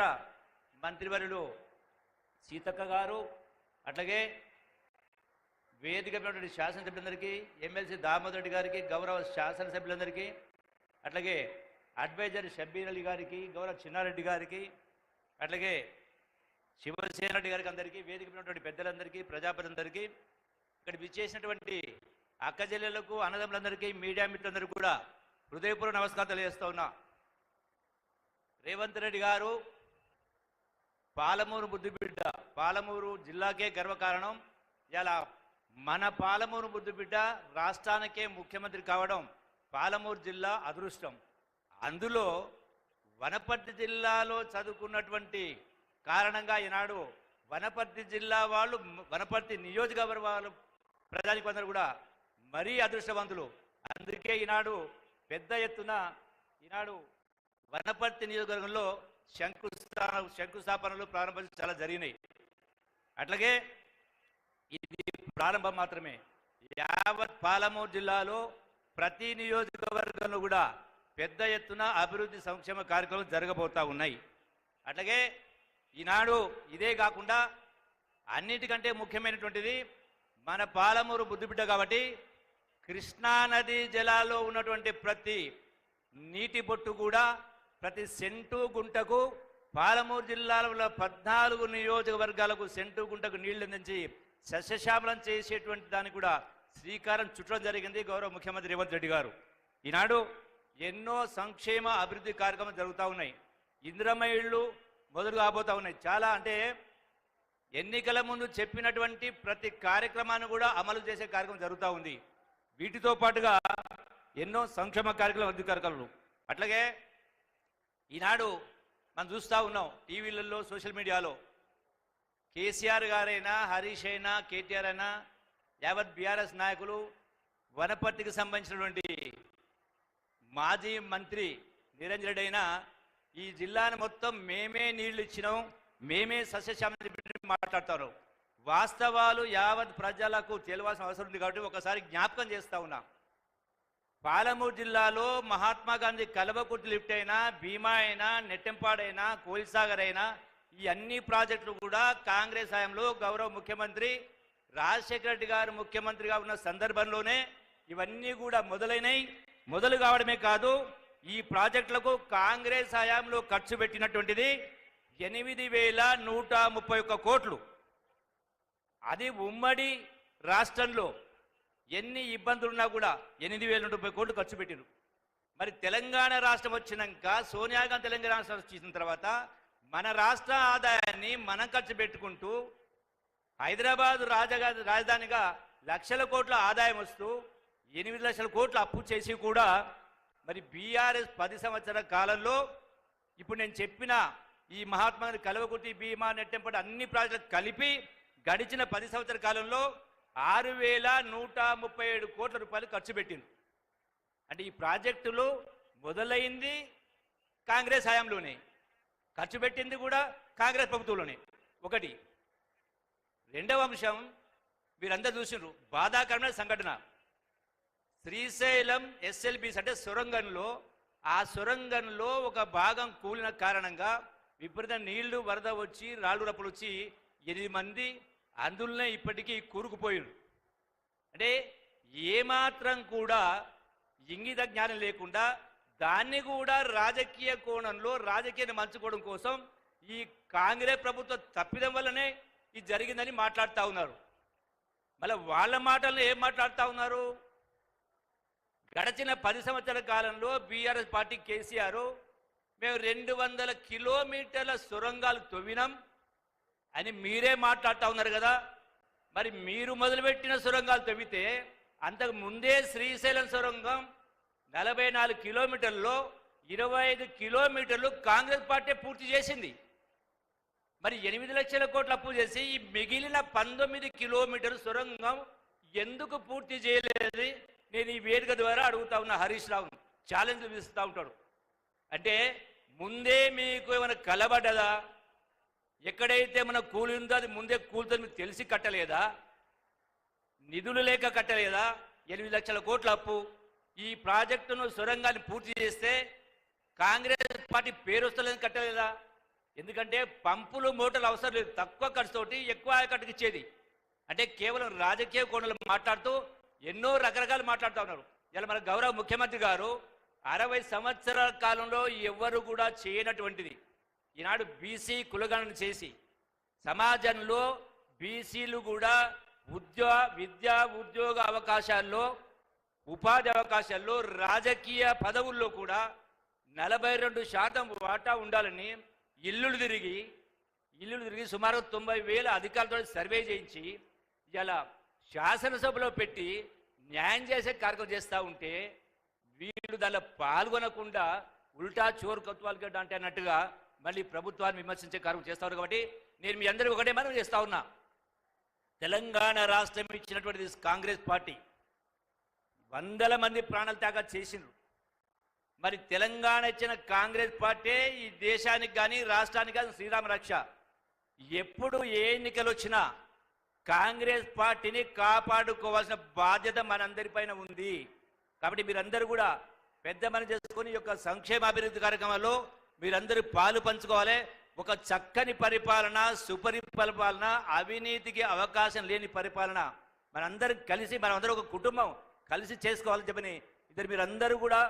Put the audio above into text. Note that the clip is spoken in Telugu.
ఇతర మంత్రివర్యులు సీతక్క గారు అట్లాగే వేదిక ఉన్నటువంటి శాసనసభ్యులందరికీ ఎమ్మెల్సీ దామోదర్ రెడ్డి గారికి గౌరవ శాసనసభ్యులందరికీ అట్లాగే అడ్వైజర్ షబ్బీర్ అలీ గారికి గౌరవ చిన్నారెడ్డి గారికి అట్లాగే శివసేన రెడ్డి గారికి అందరికీ వేదిక ఉన్నటువంటి పెద్దలందరికీ ప్రజాపతులందరికీ ఇక్కడ విచ్చేసినటువంటి అక్క జిల్లలకు అన్నదమ్ములందరికీ మీడియా మిత్రులందరికీ కూడా హృదయపూర్వ నమస్కారం తెలియజేస్తా ఉన్నా. రేవంత్ రెడ్డి గారు పాలమూరు బుద్ధిబిడ్డ పాలమూరు జిల్లాకే గర్వకారణం. ఇలా మన పాలమూరు బుద్ధిబిడ్డ రాష్ట్రానికే ముఖ్యమంత్రి కావడం పాలమూరు జిల్లా అదృష్టం. అందులో వనపర్తి జిల్లాలో చదువుకున్నటువంటి కారణంగా ఈనాడు వనపర్తి జిల్లా వాళ్ళు వనపర్తి నియోజకవర్గ వాళ్ళు ప్రజానికందరూ కూడా మరీ అదృష్టవంతులు. అందుకే ఈనాడు పెద్ద ఎత్తున ఈనాడు వనపర్తి నియోజకవర్గంలో శంకుస్థాన శంకుస్థాపనలు ప్రారంభం చాలా జరిగినాయి. అట్లాగే ఇది ప్రారంభం మాత్రమే. యావత్ పాలమూరు జిల్లాలో ప్రతి నియోజకవర్గంలో కూడా పెద్ద ఎత్తున అభివృద్ధి సంక్షేమ కార్యక్రమాలు జరగబోతూ ఉన్నాయి. అట్లాగే ఈనాడు ఇదే కాకుండా అన్నిటికంటే ముఖ్యమైనటువంటిది మన పాలమూరు బుద్ధిబిడ్డ కాబట్టి కృష్ణానది జలాల్లో ఉన్నటువంటి ప్రతి నీటి బొట్టు కూడా ప్రతి సెంటు గుంటకు పాలమూరు జిల్లాలో పద్నాలుగు నియోజకవర్గాలకు సెంటు గుంటకు నీళ్ళు అందించి సస్యశ్యామలం చేసేటువంటి దానికి కూడా శ్రీకారం చుట్టడం జరిగింది గౌరవ ముఖ్యమంత్రి రేవంత్ రెడ్డి గారు. ఈనాడు ఎన్నో సంక్షేమ అభివృద్ధి కార్యక్రమాలు జరుగుతూ ఉన్నాయి. ఇందిరమ్మ ఇళ్ళు మొదలు కాబోతూ ఉన్నాయి. చాలా అంటే ఎన్నికల ముందు చెప్పినటువంటి ప్రతి కార్యక్రమాన్ని కూడా అమలు చేసే కార్యక్రమం జరుగుతూ ఉంది. వీటితో పాటుగా ఎన్నో సంక్షేమ కార్యక్రమాలు అభివృద్ధి కార్యక్రమాలు అట్లాగే ఈనాడు మనం చూస్తూ ఉన్నాం టీవీలలో సోషల్ మీడియాలో. కేసీఆర్ గారైనా హరీష్ అయినా కేటీఆర్ అయినా యావత్ బీఆర్ఎస్ నాయకులు వనపర్తికి సంబంధించినటువంటి మాజీ మంత్రి నిరంజన్ రెడ్డి అయినా ఈ జిల్లాను మొత్తం మేమే నీళ్ళు ఇచ్చినాం మేమే సస్యశ్యామని మాట్లాడతారు. వాస్తవాలు యావత్ ప్రజలకు తెలియాల్సిన అవసరం ఉంది కాబట్టి ఒకసారి జ్ఞాపకం చేస్తా ఉన్నాం. పాలమూరు జిల్లాలో మహాత్మా గాంధీ కలవకుర్తి లిఫ్ట్ అయినా భీమా అయినా నెట్టెంపాడైనా కోయిల్సాగర్ అయినా ఈ అన్ని ప్రాజెక్టులు కూడా కాంగ్రెస్ హయాంలో గౌరవ ముఖ్యమంత్రి రాజశేఖర రెడ్డి గారు ముఖ్యమంత్రిగా ఉన్న సందర్భంలోనే ఇవన్నీ కూడా మొదలైనవి మొదలు కావడమే కాదు ఈ ప్రాజెక్టులకు కాంగ్రెస్ హయాంలో ఖర్చు పెట్టినటువంటిది ఎనిమిది వేల నూట ముప్పై ఒక్క కోట్లు. అది ఉమ్మడి రాష్ట్రంలో ఎన్ని ఇబ్బందులున్నా కూడా ఎనిమిది వేల ముప్పై కోట్లు ఖర్చు పెట్టిరు మరి తెలంగాణ రాష్ట్రం వచ్చినాక సోనియా గాంధీ తెలంగాణ రాష్ట్రం చేసిన తర్వాత మన రాష్ట్ర ఆదాయాన్ని మనం ఖర్చు పెట్టుకుంటూ హైదరాబాద్ రాజగా రాజధానిగా లక్షల కోట్ల ఆదాయం వస్తూ ఎనిమిది లక్షల కోట్లు అప్పు చేసి కూడా మరి బీఆర్ఎస్ పది సంవత్సరాల కాలంలో ఇప్పుడు నేను చెప్పిన ఈ మహాత్మా గాంధీ కలవకుర్తి భీమా నెట్టెంపటి అన్ని ప్రాజెక్టులు కలిపి గడిచిన పది సంవత్సరాల కాలంలో ఆరు వేల నూట ముప్పై ఏడు కోట్ల రూపాయలు ఖర్చు పెట్టింది అంటే ఈ ప్రాజెక్టులు మొదలైంది కాంగ్రెస్ హయాంలోనే ఖర్చు పెట్టింది కూడా కాంగ్రెస్ ప్రభుత్వంలోనే. ఒకటి రెండవ అంశం మీరందరూ చూసినారు బాధాకరమైన సంఘటన. శ్రీశైలం ఎస్ఎల్బిస్ అంటే సొరంగంలో ఆ సొరంగంలో ఒక భాగం కూలిన కారణంగా విపరీత నీళ్ళు వరద వచ్చి రాళ్ళు రప్పలు వచ్చి ఎనిమిది మంది అందులోనే ఇప్పటికీ కూరుకుపోయిండు. అంటే ఏమాత్రం కూడా ఇంగిత జ్ఞానం లేకుండా దాన్ని కూడా రాజకీయ కోణంలో రాజకీయాన్ని మంచుకోవడం కోసం ఈ కాంగ్రెస్ ప్రభుత్వం తప్పిదం వల్లనే ఇది జరిగిందని మాట్లాడుతూ ఉన్నారు. మళ్ళీ వాళ్ళ మాటలను ఏం మాట్లాడుతూ ఉన్నారు? గడచిన పది సంవత్సరాల కాలంలో బీఆర్ఎస్ పార్టీ కేసీఆర్ మేము రెండు వందల కిలోమీటర్ల సొరంగాలు తవ్వినాం. అని మీరే మాట్లాడుతూ ఉన్నారు కదా. మరి మీరు మొదలుపెట్టిన సొరంగాలు తవ్వితే అంతకు ముందే శ్రీశైలం సొరంగం నలభై నాలుగు కిలోమీటర్లో ఇరవై ఐదు కిలోమీటర్లు కాంగ్రెస్ పార్టీ పూర్తి చేసింది. మరి ఎనిమిది లక్షల కోట్ల అప్పు చేసి ఈ మిగిలిన పంతొమ్మిది కిలోమీటర్ల సొరంగం ఎందుకు పూర్తి చేయలేదు? నేను ఈ వేదిక ద్వారా అడుగుతా ఉన్నా హరీష్ రావును ఛాలెంజ్ చూపిస్తూ ఉంటాడు. అంటే ముందే మీకు ఏమైనా కలబడ్డదా? ఎక్కడైతే మన కూలి ఉందో అది ముందే కూలుతుంది మీకు తెలిసి కట్టలేదా? నిధులు లేక కట్టలేదా? ఎనిమిది లక్షల కోట్ల అప్పు. ఈ ప్రాజెక్టును సొరంగాన్ని పూర్తి చేస్తే కాంగ్రెస్ పార్టీ పేరు వస్తలేదని కట్టలేదా? ఎందుకంటే పంపులు మోటార్లు అవసరం లేదు. తక్కువ ఖర్చుతోటి ఎక్కువ ఆయకట్టుకు ఇచ్చేది అంటే కేవలం రాజకీయ కోణంలో మాట్లాడుతూ ఎన్నో రకరకాలు మాట్లాడుతూ ఉన్నారు. ఇలా మన గౌరవ ముఖ్యమంత్రి గారు అరవై సంవత్సరాల కాలంలో ఎవ్వరు కూడా చేయనటువంటిది. ఈనాడు బీసీ కులగణన చేసి సమాజంలో బీసీలు కూడా ఉద్యోగ విద్యా ఉద్యోగ అవకాశాల్లో ఉపాధి అవకాశాల్లో రాజకీయ పదవుల్లో కూడా నలభై రెండు శాతం వాటా ఉండాలని ఇల్లులు తిరిగి ఇల్లులు తిరిగి సుమారు తొంభై వేల అధికారులతో సర్వే చేయించి ఇలా శాసనసభలో పెట్టి న్యాయం చేసే కార్యక్రమం చేస్తూ ఉంటే వీళ్ళు దానిలో పాల్గొనకుండా ఉల్టా చోరు కత్వాలు గడ్డ అంటే అన్నట్టుగా మళ్ళీ ప్రభుత్వాన్ని విమర్శించే కార్యం చేస్తారు కాబట్టి నేను మీ అందరికీ ఒకటే మనం చేస్తా ఉన్నా. తెలంగాణ రాష్ట్రం ఇచ్చినటువంటి కాంగ్రెస్ పార్టీ. వందల మంది ప్రాణాల త్యాగం చేసిండ్రు. మరి తెలంగాణ ఇచ్చిన కాంగ్రెస్ పార్టీ ఈ దేశానికి కానీ రాష్ట్రానికి కానీ శ్రీరామ రక్ష. ఎప్పుడు ఏ ఎన్నికలు వచ్చినా కాంగ్రెస్ పార్టీని కాపాడుకోవాల్సిన బాధ్యత మనందరిపైన ఉంది. కాబట్టి మీరందరూ కూడా పెద్ద మన చేసుకొని యొక్క సంక్షేమాభివృద్ధి కార్యక్రమాల్లో మీరందరూ పాలు పంచుకోవాలి. ఒక చక్కని పరిపాలన సుపరిపాలన అవినీతికి అవకాశం లేని పరిపాలన. మనందరం కలిసి మనమందరం ఒక కుటుంబం కలిసి చేసుకోవాలని చెప్పని ఇద్దరు మీరందరూ కూడా